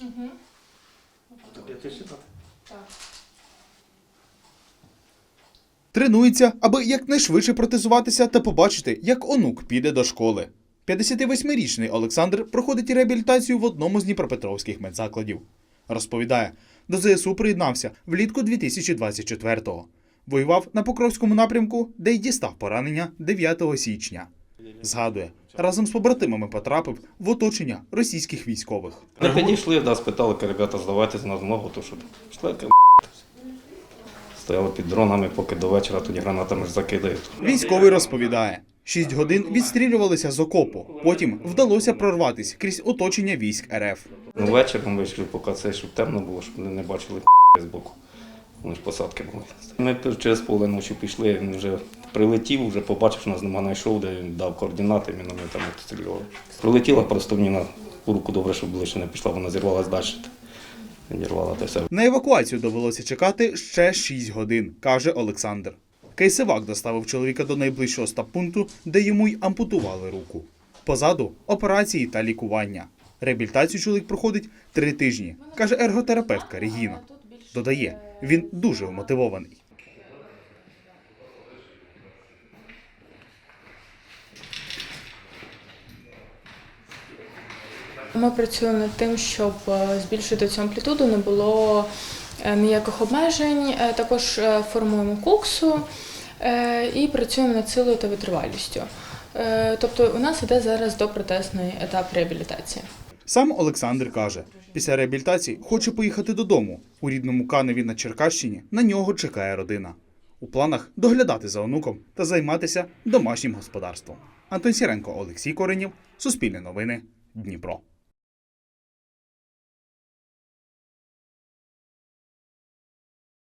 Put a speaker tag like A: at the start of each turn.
A: Угу.
B: Я теж читати.
A: Так.
C: Тренується, аби якнайшвидше протезуватися та побачити, як онук піде до школи. 58-річний Олександр проходить реабілітацію в одному з дніпропетровських медзакладів. Розповідає, до ЗСУ приєднався влітку 2024-го. Воював на Покровському напрямку, де й дістав поранення 9 січня. Згадує, разом з побратимами потрапив в оточення російських військових.
B: Ми підійшли, да, спитали, ребята, здавайте з нас ногу, то що пішли, ка, стояли під дронами, поки до вечора тоді гранатами ж закидають.
C: Військовий розповідає, шість годин відстрілювалися з окопу. Потім вдалося прорватися крізь оточення військ РФ.
B: Ну, вечором вийшли, поки це, щоб темно було, щоб вони не бачили з боку. Вони ж посадки були. Ми через поле ночі пішли, він вже прилетів, вже побачив, що нас нема знайшов, де він дав координати, ми там обстрілювали. Прилетіла просто мені на руку добре, щоб ближче не пішла, вона зірвалась далі. Відірвала те все.
C: На евакуацію довелося чекати ще 6 годин, каже Олександр. Кейсивак доставив чоловіка до найближчого стаб-пункту, де йому й ампутували руку. Позаду операції та лікування. Реабілітацію чоловік проходить три тижні, каже ерготерапевтка Регіна. Додає, він дуже вмотивований.
A: Ми працюємо над тим, щоб е, збільшити цю амплітуду, не було е, ніяких обмежень. Е, Також формуємо куксу і працюємо над силою та витривалістю. Тобто у нас іде зараз допротезний етап реабілітації.
C: Сам Олександр каже, після реабілітації хоче поїхати додому. У рідному Каневі на Черкащині на нього чекає родина. У планах доглядати за онуком та займатися домашнім господарством. Антон Сіренко, Олексій Коренів, Суспільне новини, Дніпро.